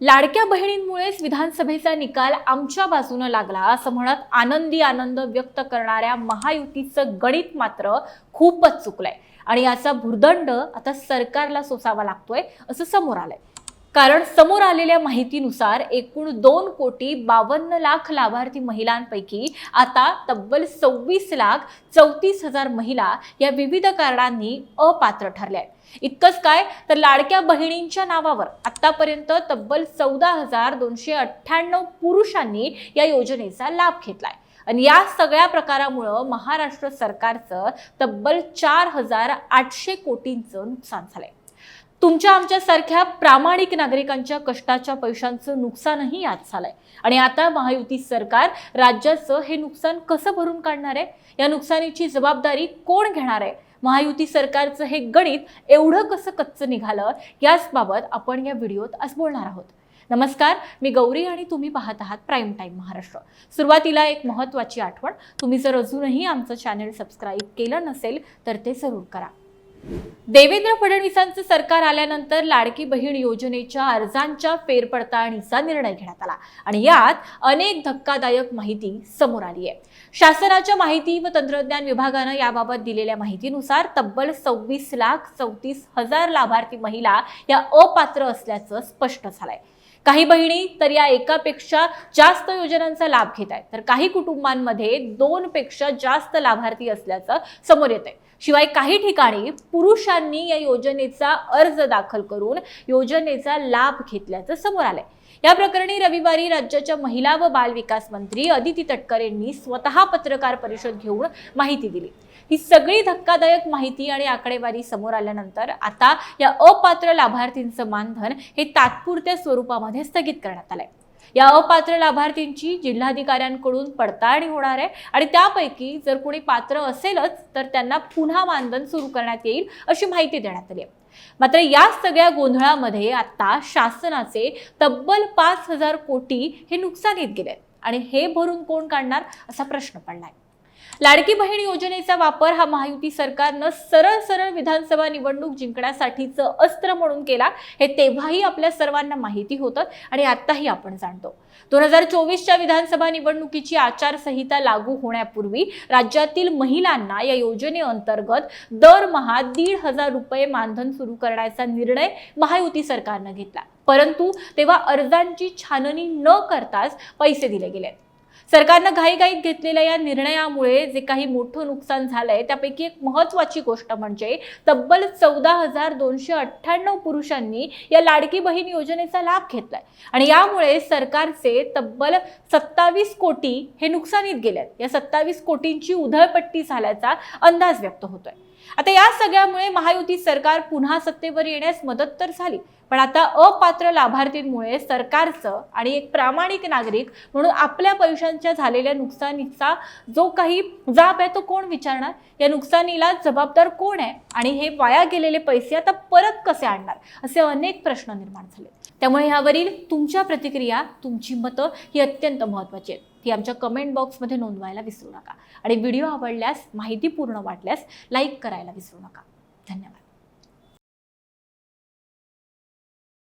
लाडक्या बहिणींमुळेच विधानसभेचा निकाल आमच्या बाजूनं लागला असं म्हणत आनंदी आनंद व्यक्त करणाऱ्या महायुतीचं गणित मात्र खूपच चुकलंय. आणि याचा भुर्दंड आता सरकारला सोसावा लागतोय असं समोर आलंय. कारण समोर आलेल्या माहितीनुसार एकूण दोन कोटी बावन्न लाख लाभार्थी महिलांपैकी आता तब्बल सव्वीस लाख चौतीस हजार महिला या विविध कारणांनी अपात्र ठरल्या आहेत इतकंच काय तर लाडक्या बहिणींच्या नावावर आतापर्यंत तब्बल चौदा हजार दोनशे अठ्ठ्याण्णव पुरुषांनी या योजनेचा लाभ घेतलाय. आणि या सगळ्या प्रकारामुळं महाराष्ट्र सरकारचं तब्बल चार हजार आठशे कोटींचं नुकसान झालंय. तुमच्या आमच्यासारख्या प्रामाणिक नागरिकांच्या कष्टाच्या पैशांचं नुकसानही यात झालंय. आणि आता महायुती सरकार राज्याचं हे नुकसान कसं भरून काढणार आहे? या नुकसानीची जबाबदारी कोण घेणार आहे? महायुती सरकारचं हे गणित एवढं कसं कच्चं निघालं? याचबाबत आपण या व्हिडिओत आज बोलणार आहोत. नमस्कार मी गौरी आणि तुम्ही पाहत आहात प्राईम टाईम महाराष्ट्र. सुरुवातीला एक महत्त्वाची आठवण तुम्ही जर अजूनही आमचं चॅनल सबस्क्राईब केलं नसेल तर ते जरूर करा. देवेंद्र फडणवीसांचं सरकार आल्यानंतर लाडकी बहीण योजनेच्या अर्जांच्या फेरपडताळणीचा निर्णय घेण्यात आला. आणि यात अनेक धक्कादायक माहिती समोर आली आहे शासनाच्या माहिती व तंत्रज्ञान विभागानं याबाबत दिलेल्या माहितीनुसार तब्बल सव्वीस लाख चौतीस हजार लाभार्थी महिला या अपात्र असल्याचं स्पष्ट झालंय. काही बहिणी तर या एकापेक्षा जास्त योजनांचा लाभ घेत आहेत. तर काही कुटुंबांमध्ये दोन पेक्षा जास्त लाभार्थी असल्याचं समोर येत आहे शिवाय काही ठिकाणी पुरुषांनी या योजनेचा अर्ज दाखल करून योजनेचा लाभ घेतल्याचं समोर आलंय. या प्रकरणी रविवारी राज्याच्या महिला व बाल विकास मंत्री अदिती तटकर यांनी स्वतः पत्रकार परिषद घेऊन माहिती दिली. ही सगळी धक्कादायक माहिती आणि आकडेवारी समोर आल्यानंतर आता या अपात्र लाभार्थींचं मानधन हे तात्पुरत्या स्वरूपामध्ये स्थगित करण्यात आलंय. या अपात्र लाभार्थींची जिल्हाधिकाऱ्यांकडून पडताळणी होणार आहे आणि त्यापैकी जर कोणी पात्र असेलच तर त्यांना पुन्हा मानधन सुरू करण्यात येईल अशी माहिती देण्यात आली आहे. मात्र या सगळ्या गोंधळामध्ये आता शासनाचे तब्बल पाच हजार कोटी हे नुकसानीत गेले आणि हे भरून कोण काढणार असा प्रश्न पडलाय. लाडकी बहीण योजनेचा वापर हा महायुती सरकारनं सरळ सरळ विधानसभा निवडणूक जिंकण्यासाठीचं अस्त्र म्हणून केला. हे तेव्हाही आपल्या सर्वांना माहिती होतं आणि आताही आपण जाणतो. दोन हजार चोवीसच्या विधानसभा निवडणुकीची आचारसंहिता लागू होण्यापूर्वी राज्यातील महिलांना या योजनेअंतर्गत दरमहा दीड हजार रुपये मानधन सुरू करण्याचा निर्णय महायुती सरकारनं घेतला. परंतु तेव्हा अर्जांची छाननी न करताच पैसे दिले गेलेत. सरकारनं घाईघाईत घेतलेल्या या निर्णयामुळे जे काही मोठं नुकसान झालंय त्यापैकी एक महत्वाची गोष्ट म्हणजे तब्बल चौदा हजार दोनशे अठ्ठ्याण्णव पुरुषांनी या लाडकी बहीण योजनेचा लाभ घेतलाय. आणि यामुळे सरकारचे तब्बल सत्तावीस कोटी हे नुकसानीत गेलेत. या सत्तावीस कोटींची उधळपट्टी झाल्याचा अंदाज व्यक्त होतोय. आता या सगळ्यामुळे महायुती सरकार पुन्हा सत्तेवर येण्यास मदत तर झाली पण आता अपात्र लाभार्थींमुळे सरकारचं आणि एक प्रामाणिक नागरिक म्हणून आपल्या पैशांच्या झालेल्या नुकसानीचा जो काही जाब आहे तो कोण विचारणार? या नुकसानीला जबाबदार कोण आहे? आणि हे वाया गेलेले पैसे आता परत कसे आणणार? असे अनेक प्रश्न निर्माण झाले. त्यामुळे यावरील तुमच्या प्रतिक्रिया तुमची मतं ही अत्यंत महत्त्वाची आहेत. ही आमच्या कमेंट बॉक्समध्ये नोंदवायला विसरू नका. आणि व्हिडिओ आवडल्यास माहितीपूर्ण वाटल्यास लाईक करायला विसरू नका. धन्यवाद.